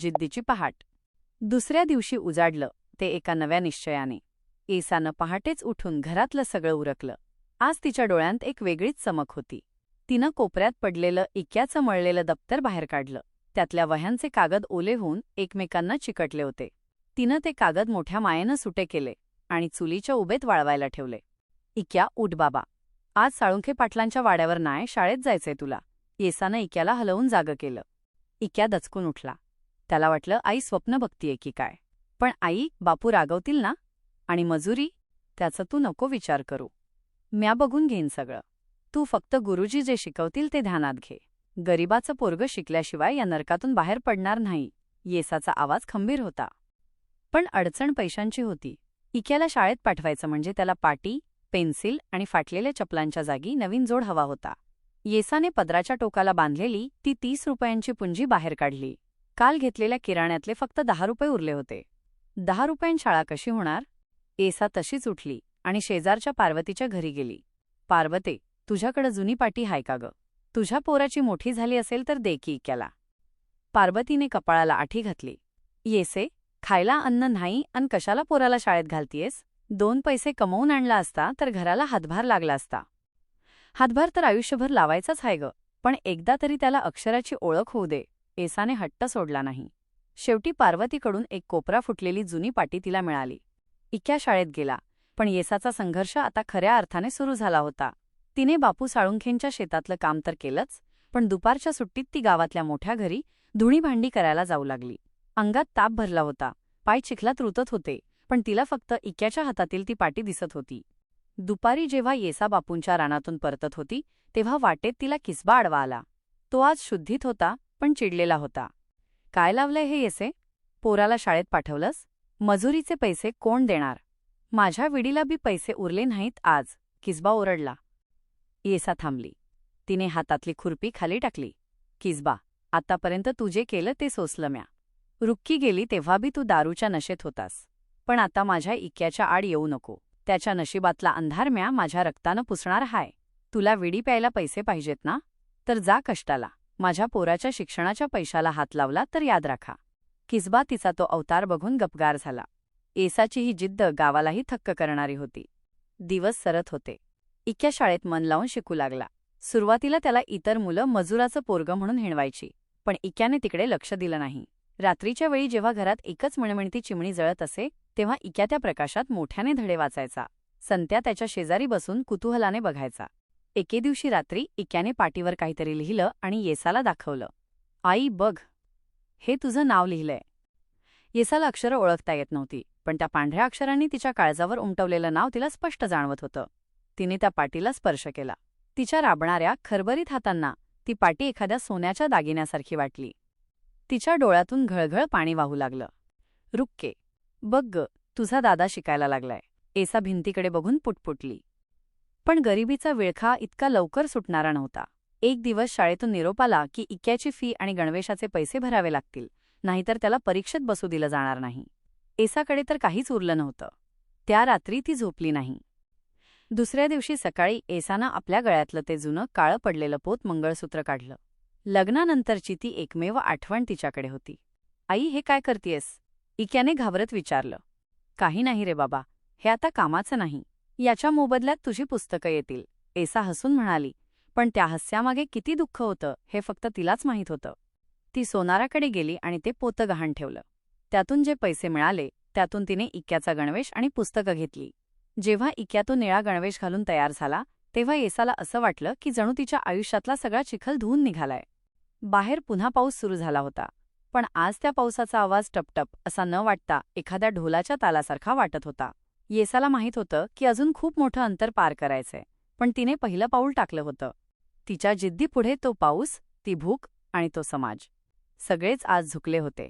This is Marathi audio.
जिद्दीची पहाट. दुसऱ्या दिवशी उजाडलं ते एका नव्या निश्चयाने. एसानं पहाटेच उठून घरातलं सगळं उरकलं. आज तिच्या डोळ्यांत एक वेगळीच चमक होती. तिनं कोपऱ्यात पडलेलं इक्याचं मळलेलं दप्तर बाहेर काढलं. त्यातल्या वह्यांचे कागद ओले होऊन एकमेकांना चिकटले होते. तिनं ते कागद मोठ्या मायेनं सुटे केले आणि चुलीच्या उभेत वाळवायला ठेवले. इक्या उठ बाबा. आज साळुंखे पाटलांच्या वाड्यावर नाय शाळेत जायचंय तुला. येसानं इक्याला हलवून जागं केलं. इक्या दचकून उठला. त्याला वाटलं आई स्वप्न बघतीये की काय. पण आई बापू रागवतील ना? आणि मजुरी? त्याचं तू नको विचार करू. म्या बघून घेईन सगळं. तू फक्त गुरुजी जे शिकवतील ते ध्यानात घे. गरिबाचं पोरगं शिकल्याशिवाय या नरकातून बाहेर पडणार नाही. येसाचा आवाज खंबीर होता. पण अडचण पैशांची होती. इक्याला शाळेत पाठवायचं म्हणजे त्याला पाटी पेन्सिल आणि फाटलेल्या चपलांच्या जागी नवीन जोड हवा होता. येसाने पदराच्या टोकाला बांधलेली ती तीस रुपयांची पुंजी बाहेर काढली. काल घेतलेल्या किराण्यातले फक्त दहा रुपये उरले होते. दहा रुपयां शाळा कशी होणार? एसा तशीच उठली आणि शेजारच्या पार्वतीच्या घरी गेली. पार्वते तुझ्याकडं जुनी पाटी हाय का ग? तुझ्या पोराची मोठी झाली असेल तर दे की इक्याला. पार्वतीने कपाळाला आठी घातली. येसे खायला अन्न नाही अन कशाला पोराला शाळेत घालतीयस? दोन पैसे कमवून आणला असता तर घराला हातभार लागला असता. हातभार तर आयुष्यभर लावायचाच आहे ग पण एकदा तरी त्याला अक्षराची ओळख होऊ दे. एसाने हट्ट सोडला नाही. शेवटी पार्वतीकडून एक कोपरा फुटलेली जुनी पाटी तिला मिळाली. इक्या शाळेत गेला पण येसाचा संघर्ष आता खऱ्या अर्थाने सुरू झाला होता. तिने बापू साळुंखेंच्या शेतातलं काम तर केलंच पण दुपारच्या सुट्टीत ती गावातल्या मोठ्या घरी धुणी भांडी करायला जाऊ लागली. अंगात ताप भरला होता. पाय चिखलात रुतत होते पण तिला फक्त इक्याच्या हातातील ती पाटी दिसत होती. दुपारी जेव्हा येसा बापूंच्या रानातून परतत होती तेव्हा वाटेत तिला किसबा आडवा आला. तो आज शुद्धीत होता पण चिडलेला होता. काय लावलंय हे येसे? पोराला शाळेत पाठवलंस? मजुरीचे पैसे कोण देणार? माझ्या विडीला बी पैसे उरले नाहीत आज. किसबा ओरडला. येसा थांबली. तिने हातातली खुरपी खाली टाकली. किसबा आतापर्यंत तू जे केलं ते सोसलं म्या. रुक्की गेली तेव्हा बी तू दारूच्या नशेत होतास. पण आता माझ्या इक्याच्या आड येऊ नको. त्याच्या नशिबातला अंधार म्या माझ्या रक्तानं पुसणार हाय. तुला विडी प्यायला पैसे पाहिजेत ना? तर जा कष्टाला. माझ्या पोराच्या शिक्षणाच्या पैशाला हात लावला तर याद राखा. किसबा तिचा तो अवतार बघून गपगार झाला. एसाची ही जिद्द गावालाही थक्क करणारी होती. दिवस सरत होते. इक्या शाळेत मन लावून शिकू लागला. सुरुवातीला त्याला इतर मुलं मजुराचं पोरगं म्हणून हिणवायची पण इक्याने तिकडे लक्ष दिलं नाही. रात्रीच्या वेळी जेव्हा घरात एकच मिणमिणती चिमणी जळत असे तेव्हा इक्या त्या प्रकाशात मोठ्याने धडे वाचायचा. संत्या त्याच्या शेजारी बसून कुतूहलाने बघायचा. एके दिवशी रात्री इक्याने पाटीवर काहीतरी लिहिलं आणि येसाला दाखवलं. आई बघ. हे तुझं नाव लिहिलंय. येसाला अक्षरं ओळखता येत नव्हती पण त्या पांढऱ्या अक्षरांनी तिच्या काळजावर उमटवलेलं नाव तिला स्पष्ट जाणवत होतं. तिने त्या पाटीला स्पर्श केला. तिच्या राबणाऱ्या खरबरीत हातांना ती पाटी एखाद्या सोन्याच्या दागिन्यासारखी वाटली. तिच्या डोळ्यातून घळघळ पाणी वाहू लागलं. रुक्के. बघ ग तुझा दादा शिकायला लागलाय. एसा भिंतीकडे बघून पुटपुटली. पण गरिबीचा विळखा इतका लवकर सुटणारा नव्हता. एक दिवस शाळेतून निरोप आला की इक्याची फी आणि गणवेशाचे पैसे भरावे लागतील नाहीतर त्याला परीक्षेत बसू दिलं जाणार नाही. एसाकडे तर काहीच उरलं नव्हतं. त्या रात्री ती झोपली नाही. दुसऱ्या दिवशी सकाळी एसानं आपल्या गळ्यातलं ते जुनं काळं पडलेलं पोत मंगळसूत्र काढलं. लग्नानंतरची ती एकमेव आठवण तिच्याकडे होती. आई हे काय करतीयस? इक्याने घाबरत विचारलं. काही नाही रे बाबा हे आता कामाचं नाही. याच्या मोबदल्यात तुझी पुस्तकं येतील. एसा हसून म्हणाली. पण त्या हस्यामागे किती दुःख होतं हे फक्त तिलाच माहीत होतं. ती सोनाराकडे गेली आणि ते पोतं गहाण ठेवलं. त्यातून जे पैसे मिळाले त्यातून तिने इक्याचा गणवेश आणि पुस्तकं घेतली. जेव्हा इक्यातून तो निळा गणवेश घालून तयार झाला तेव्हा येसाला असं वाटलं की जणू तिच्या आयुष्यातला सगळा चिखल धुवून निघालाय. बाहेर पुन्हा पाऊस सुरू झाला होता. पण आज त्या पावसाचा आवाज टपटप असा न वाटता एखाद्या ढोलाच्या तालासारखा वाटत होता. येसाला माहीत होतं की अजून खूप मोठं अंतर पार करायचंय पण तिने पहिलं पाऊल टाकलं होतं. तिच्या जिद्दीपुढे तो पाऊस ती भूक आणि तो समाज. सगळेच आज झुकले होते.